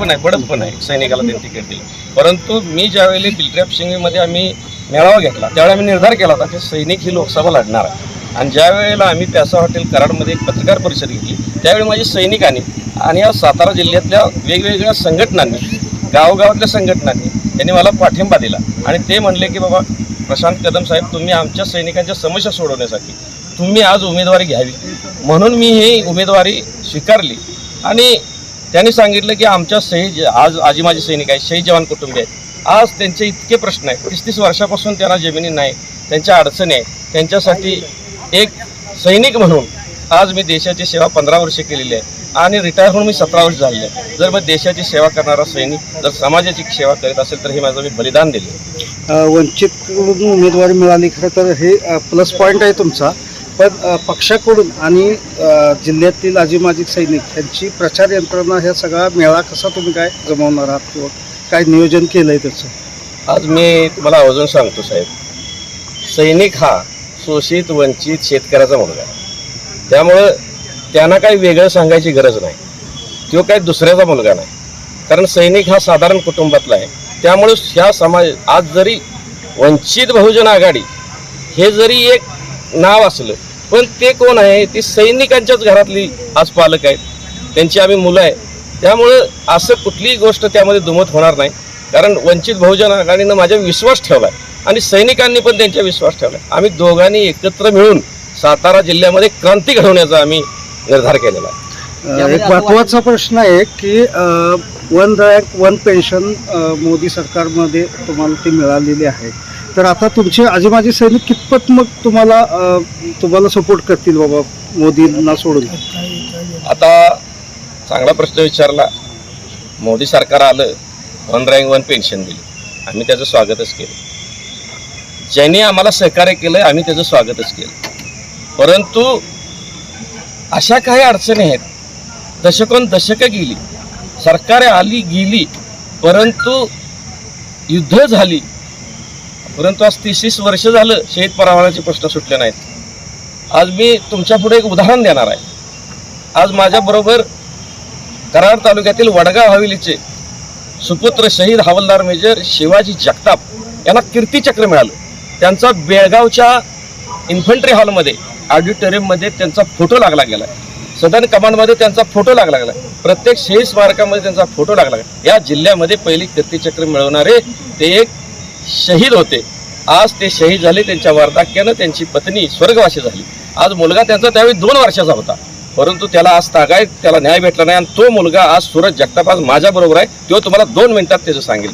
पण आहे बडत पण आहे. सैनिकाला त्यांनी तिकीट दिलं. परंतु मी ज्यावेळी बिलट्रॅप सिंगमध्ये आम्ही मेळावा घेतला त्यावेळी आम्ही निर्धार केला होता की सैनिक ही लोकसभा लढणार आहे. आणि ज्या वेळेला आम्ही प्यासा हॉटेल कराडमध्ये एक पत्रकार परिषद घेतली त्यावेळी माझी सैनिकांनी आणि या सातारा जिल्ह्यातल्या वेगवेगळ्या संघटनांनी गावगावातल्या संघटनांनी त्यांनी मला पाठिंबा दिला. आणि ते म्हणले की बाबा प्रशांत कदम साहेब तुम्ही आमच्या सैनिकांच्या समस्या सोडवण्यासाठी तुम्ही आज उमेदवारी घ्यावी. म्हणून मी ही उमेदवारी स्वीकारली. आणि त्यांनी सांगितलं की आमच्या शहीद आज आजी माझे सैनिक आहेत शहीद जवान कुटुंबी आहेत. आज त्यांचे इतके प्रश्न आहेत तीस तीस वर्षापासून त्यांना जमिनी नाही त्यांच्या अडचणी आहेत. त्यांच्यासाठी एक सैनिक म्हणून आज मी देशाची सेवा पंधरा वर्षे केलेली आहे आणि रिटायर होऊन मी सतरा वर्ष झालेले आहे. जर मग देशाची सेवा करणारा सैनिक जर समाजाची सेवा करीत असेल तर हे माझं मी बलिदान दिले. वंचित वंचितकडून उमेदवारी मिळाली खरं तर हे प्लस पॉईंट आहे तुमचा. पण पक्षाकडून आणि जिल्ह्यातील आजी माजी सैनिक यांची प्रचार यंत्रणा ह्या सगळा मेळा कसा तुम्ही काय जमवणार आहात किंवा काय नियोजन केलं आहे त्याचं? आज मी तुम्हाला आवर्जून सांगतो साहेब सैनिक हा शोषित वंचित शेतकऱ्याचा मुलगा आहे. त्यामुळं त्यांना काही वेगळं सांगायची गरज नाही. किंवा काही दुसऱ्याचा मुलगा नाही. कारण सैनिक हा साधारण कुटुंबातला आहे. त्यामुळे ह्या समाज आज जरी वंचित बहुजन आघाडी हे जरी एक नाव असलं पण ते कोण आहे? ती सैनिकांच्याच घरातली आज पालक आहेत. त्यांची आम्ही मुलं आहे. त्यामुळं असं कुठलीही गोष्ट त्यामध्ये दुमत होणार नाही. कारण वंचित बहुजन आघाडीनं माझ्यावर विश्वास ठेवला आहे आणि सैनिकांनी पण त्यांच्या विश्वास ठेवला आहे आम्ही दोघांनी एकत्र मिळून सातारा जिल्ह्यामध्ये क्रांती घडवण्याचा आम्ही निर्धार केलेला आहे. एक महत्त्वाचा प्रश्न आहे की one rank one pension Modi सरकारमध्ये तुम्हाला ती मिळालेली आहे. तर आता तुमचे आजी माजी सैनिक कितपत मग तुम्हाला तुम्हाला सपोर्ट करतील बाबा मोदींना सोडून? आता चांगला प्रश्न विचारला. मोदी सरकार आलं वन रँक वन पेन्शन दिली. आम्ही त्याचं स्वागतच केलं. ज्यांनी आम्हाला सहकार्य केलं आम्ही त्याचं स्वागतच केलं. परंतु अशा काही अडचणी आहेत. दशकोन दशकं गेली. सरकारे आली गेली. परंतु युद्ध झाली. परंतु आज तीस वर्ष झालं शहीद परवानाचे प्रश्न सुटले नाहीत. आज मी तुमच्यापुढे एक उदाहरण देणार आहे. आज माझ्याबरोबर कराड तालुक्यातील वडगाव हवेलीचे सुपुत्र शहीद हवालदार मेजर शिवाजी जगताप यांना कीर्तीचक्र मिळालं. त्यांचा बेळगावच्या इन्फंट्री हॉलमध्ये ऑडिटोरियममध्ये त्यांचा फोटो लागला गेला. सदन कमांडमध्ये त्यांचा फोटो लागला गेला. प्रत्येक शहीद स्मारकामध्ये त्यांचा फोटो लागला या जिल्ह्यामध्ये पहिली कीर्तीचक्र मिळवणारे ते एक शहीद होते. आज ते शहीद झाले त्यांच्या वार्धक्यानं त्यांची पत्नी स्वर्गवासी झाली. आज मुलगा त्यांचा त्यावेळी दोन वर्षाचा होता. परंतु त्याला आज तागायत त्याला न्याय भेटला नाही आणि तो मुलगा आज सुरज जगतापास माझ्याबरोबर माझ्या बरोबर आहे. तो तुम्हाला दोन मिनिटात त्याचं सांगेल.